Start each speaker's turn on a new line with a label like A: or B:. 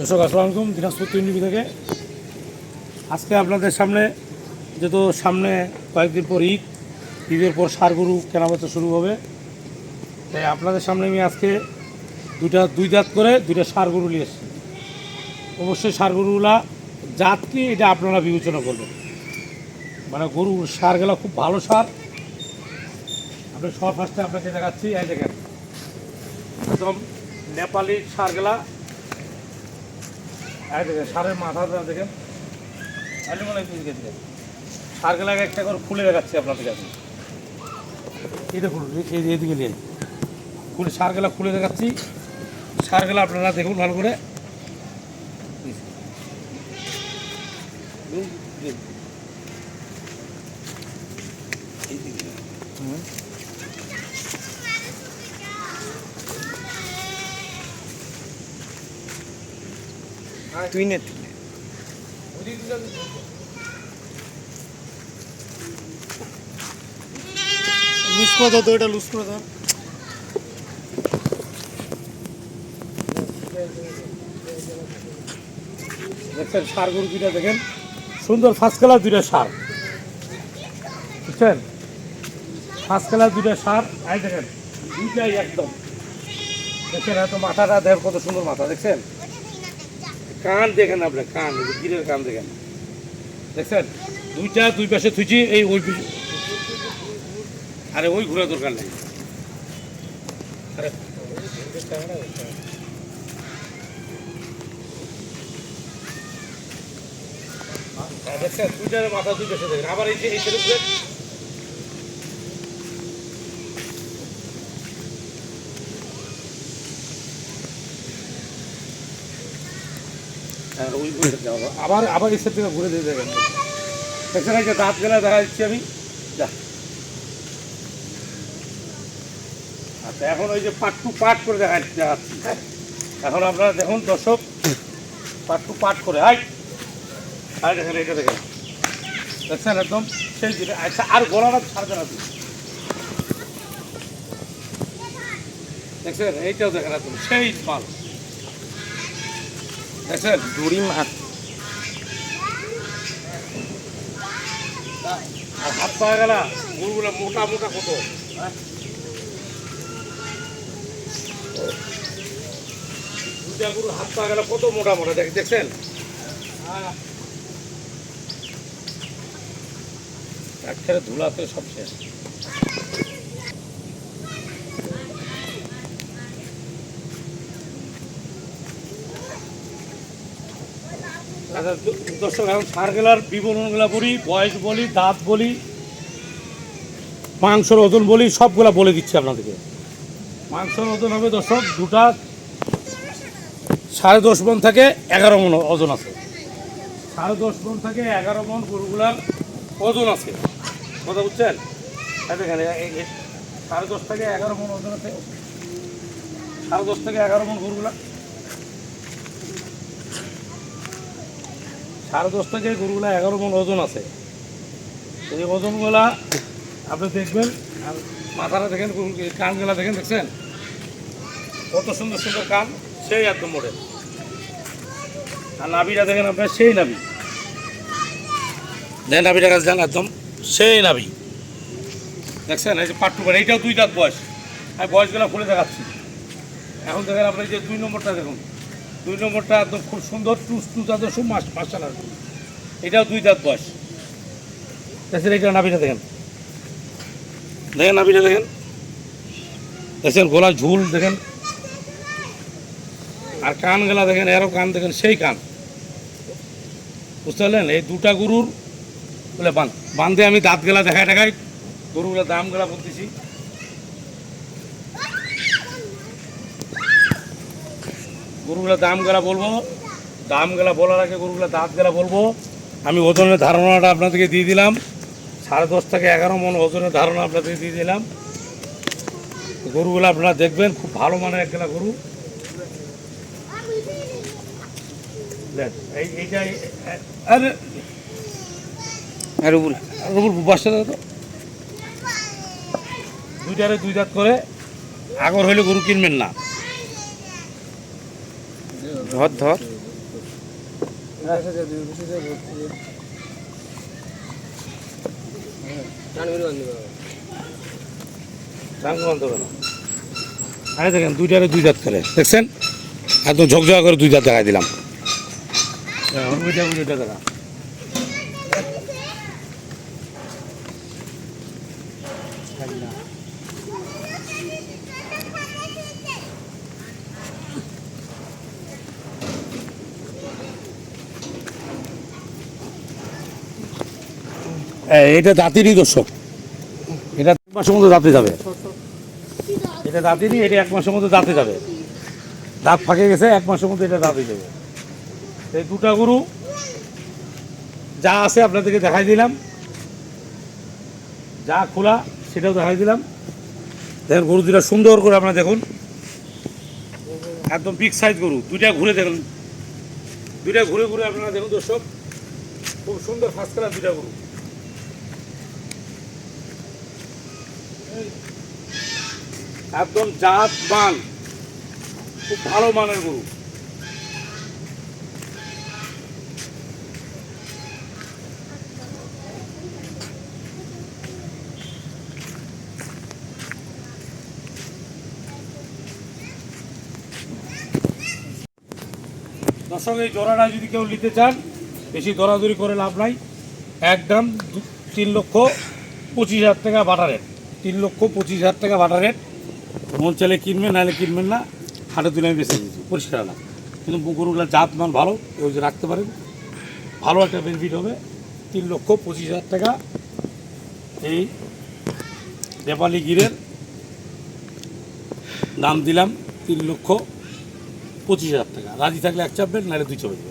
A: দর্শক, আসসালামু আলাইকুম। দিনাজপুর টিভি থেকে। আজকে আপনাদের সামনে, যেহেতু সামনে কয়েকদিন পর ঈদ, ঈদের পর সার গরু কেনাবেচা শুরু হবে। তাই আপনাদের সামনে আমি আজকে দুইটা, দুই জাত করে দুইটা সার গরু নিয়ে এসেছি। অবশ্যই সার গরুগুলা জাত কি এটা আপনারা বিবেচনা করবেন। মানে গরুর সারগুলো খুব ভালো সার। আপনি সব ফার্স্টে আপনাকে দেখাচ্ছি, এই দেখেন। একদম নেপালি সারগুলা। এই দেখেন সারের মাথাটা দেখেন। আলু মনে হয় দিকে সারগুলা একটা করে খুলে দেখাচ্ছি আপনাদের কাছে। এই দেখুন এই যে এদিকে নিয়ে খুলে খুলে দেখাচ্ছি। সারগুলা আপনারা দেখুন ভালো করে।
B: তুই নে
A: দেখছেন সার দেখেন? সুন্দর ফার্স্ট কালার দুইটা সার। বুঝছেন? ফার্স্ট কালার দুইটা সার আই দেখেন, দুইটাই একদম। দেখছেন এত মাথাটা দেখ কত সুন্দর মাথা, দেখছেন? কান দেখেন আপনি কান গিরের কান দেখেন। দেখছেন? দুইটা, দুই পাশে থুইছি, এই ওই আরে ওই ঘোরা দরকার নেই। আরে। দেখছেন? দুইটার মাথা দুই পাশে দেখেন। আবার এই যে এই ছেলে হ্যাঁ, ওই ঘুরে যাও। আবার আবার এই সাইড থেকে ঘুরে দিয়ে দেখছেন এই যে দাঁত গেলা দেখা দিচ্ছি আমি। যা। আচ্ছা এখন ওই যে পাট টু পাট করে দেখা দেখাচ্ছি। এখন আপনারা দেখুন, দর্শক পাট টু পাট করে, হাই। আর দেখেন, এটা দেখেন। দেখছেন একদম? সেই দিনে আচ্ছা আর গলাটা ছাড়বে না তুমি। দেখছেন? এইটাও দেখেন একদম। সেই মাল। দেখছেন
B: দড়ি মাছ
A: হাত গরুগুলো মোটা মোটা কত? দুটা হাত গেল, কত মোটা মোটা? দেখ, দেখছেন? একসাথে ধুলাতে সব শেষ। দর্শক এখন সারগুলার বিবরণগুলো বলি, বয়স বলি, দাঁত বলি, মাংসর ওজন বলি, সবগুলা বলে দিচ্ছি আপনাদেরকে। মাংসর ওজন হবে, দর্শক, দুটা সাড়ে দশ মন থেকে এগারো মন ওজন আছে। সাড়ে দশ মন থেকে এগারো মন গরুগুলার ওজন আছে। কথা বুঝছেন? সাড়ে দশ থেকে এগারো মন ওজন আছে। সাড়ে দশ থেকে এগারো মন গরুগুলা সাড়ে দশ থেকে গরুগুলা এগারো মন ওজন আছে। এই ওজনগুলা আপনি দেখবেন, আর মাথাটা দেখেন কানগুলা দেখেন, দেখছেন? কত সুন্দর সুন্দর কান, সেই একদম মডেল আর নাভিটা দেখেন আপনার সেই নাভি। দেখেন নাভিটা কাছে যান, একদম সেই নাভি। দেখছেন? এই যে পাট্টু এইটাও দুই দাঁত বয়স। আমি বয়সগুলো খুলে দেখাচ্ছি। এখন দেখেন আপনার যে দুই নম্বরটা দেখুন। দুই নম্বরটা একদম খুব সুন্দর টুস টুস একদম সব মাস মাসাল এটাও দুই দাঁত বয়স। দেখছেন এইটা নাভিটা দেখেন? দেখেন নাভিটা দেখেন। দেখছেন গোলা ঝুল দেখেন। আর কানগুলা দেখেন এরও কান দেখেন সেই কান। বুঝতে পারলেন? এই দুটা গরুর বলে বান বান্ধে আমি দাঁত গেলা দেখাই দেখাই গরুগুলোর দামগুলা বলতেছি। গরুগুলোর দামগুলা বলব দামগুলা বলার আগে গরুগুলোর দাঁতগুলা বলব। আমি ওজনের ধারণাটা আপনাদেরকে দিয়ে দিলাম। সাড়ে দশ থেকে এগারো মন ওজনের ধারণা আপনাদেরকে দিয়ে দিলাম। গরুগুলো আপনারা দেখবেন খুব ভালো মানের একগুলা গরু।
B: রুবুল।
A: রবুল বাসটা তো। দুইটারে দুই দাঁত করে আগর হইলে গরু কিনবেন না।
B: ধর ধর।
A: আরে দেখেন দুইটারে দুই দাঁত করে দেখছেন? একদম ঝকঝকা করে দুই দাঁত দেখাই দিলাম। এটা দাঁতেরই দর্শক এটা এক মাসের মধ্যে দাঁতে যাবে। এটা দাঁতেরই এটা এক মাসের মধ্যে দাঁতে যাবে। দাঁত ফাঁকে গেছে, এক মাসের মধ্যে এটা দাঁতে যাবে। এই দুটা গরু যা আছে আপনাদেরকে দেখাই দিলাম। যা খোলা, সেটাও দেখাই দিলাম। দেখেন, গরু দুটা সুন্দর করে আপনারা দেখুন। একদম বিগ সাইজ গরু। দুইটা ঘুরে দেখুন। দুইটা ঘুরে ঘুরে আপনারা দেখুন দর্শক। খুব সুন্দর ফার্স্ট কালার দুইটা গরু। একদম জাত মান খুব ভালো মানের গরু। দর্শক এই জোড়াটা যদি কেউ নিতে চান, বেশি দরাদরি করে লাভ নাই। একদম তিন লক্ষ পঁচিশ হাজার টাকা বাটা রেট তিন লক্ষ পঁচিশ হাজার টাকা বাটা রেট মন চাইলে কিনবেন, নাহলে কিনবেন না। হাটে তুলে আমি বেঁচে দিচ্ছি পরিষ্কার না। কিন্তু গরুগুলোর জাত মান ভালো, ওই যে রাখতে পারেন। ভালো একটা বেনিফিট হবে। তিন লক্ষ পঁচিশ হাজার টাকা এই নেপালি গিরের দাম দিলাম তিন লক্ষ পঁচিশ হাজার টাকা। রাজি থাকলে এক চাপবেন, নাহলে দুই চাপে